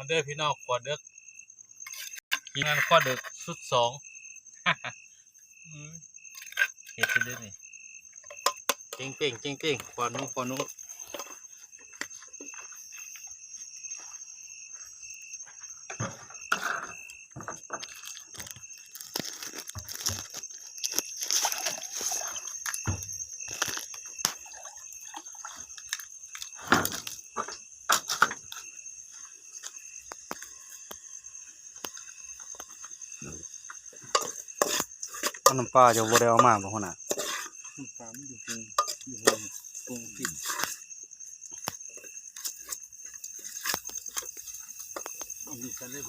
มันเด้อพี่น้องขวดเด็กกินงานขวดเด็กสุดสองอืมเห็ดไปเรื่อยนี่เก่งเก่งเก่งเก่งขวดนู้นขวดนู้นเอาน้ำปลาจะบ่ได้เอามากบ่หั่นน่ะน้ำปลามันอยู่ตรงอยู่ตรงตรงที่อันนี้จะเล่น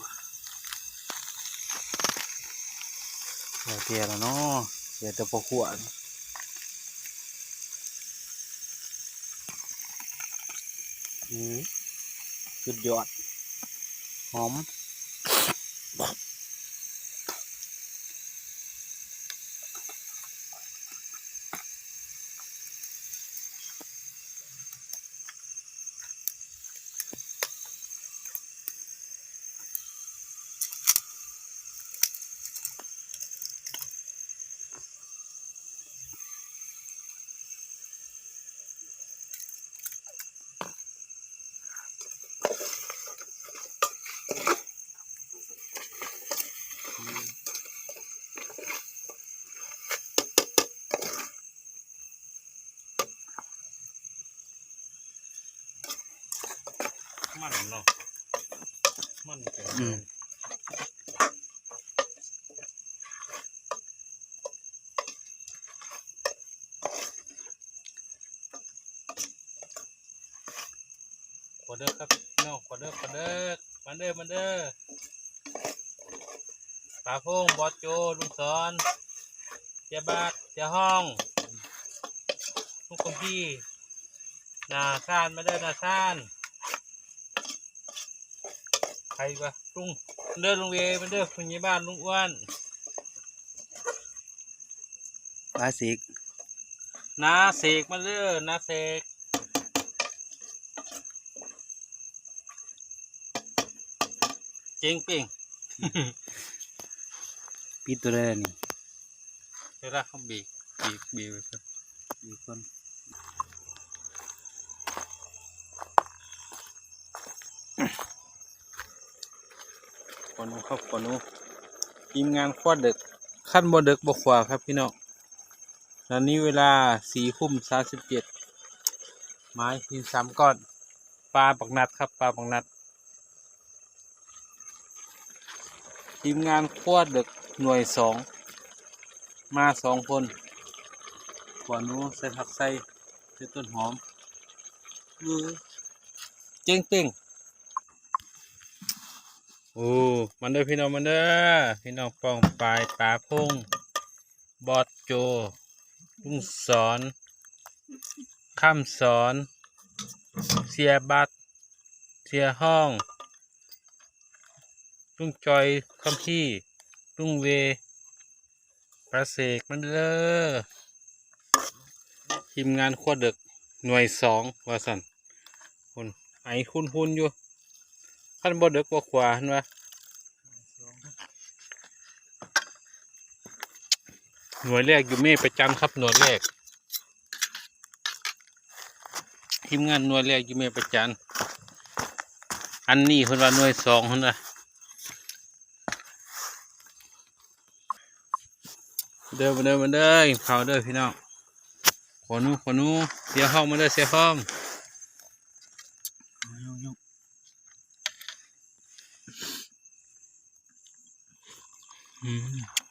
เดี๋ยวเทียแล้วเนาะเดี๋ยวจะพอขวดอืมสุดยอด หอม มันเนาะมันเป็นอืมขวดเด้อครับพี่น้องขวดเด้อขวดเด้อมันเด้อมันเด้อปลาพงบอสโจลุงสอนเจ้าบาทเจ้าห้องลูกกำพี่นาซ่านมาเด้อนาซ่านใค รวะลุงมันเด้อลุงเวมันเด้อคุณยายบ้านลุงอ้วนลายสีกนาเสกมาเด้อนาเสกเจ๋งเป่งปิดตัวได้แล้วนี่เวลาเขาบีบบีบบีบไปครับดีก่อนข อหนูครับขอหนูทีมงานคว้าดึกขั้นบ่ดึกบ่ขวาครับพี่น้องตอนนี้เวลาสี่ทุ่มสามสิบเจ็ดไม้พินสามก้อนปลาปักนัดครับปลาปักนัด ทีมงานคว้าดึกหน่วยสองมาสองคนขวาหนูใส่ผักใส่ใส่ต้นหอมมือเจ๊งเป้ง อ้มันเด้อพี่น้องมันเด้อพี่น้องปองปลายปลาพุ่งบอดโจลุงสอนข้ามสอน เสียบัตรเสียห้องลุงจอยคำพี่ลุงเวประเสกมันเด้อทีมงานขั้วดึกหน่วยสองว่าสันคุณไอคุณคุณอยู่ ขั้นบ่เด็กบ่ขวาเห็นปะหน่วยแรกอยู่เมฆประจันครับหน่วยแรกทีมงานหน่วยแรกอยู่เมฆประจันอันนี้เพิ่นว่าหน่วยสองเพิ่นว่าเด้อมาเด้อมาเดินข้าวเด้อพี่น้องขอนูขอนูเสียห้องมาเด้อเสียห้อง อืม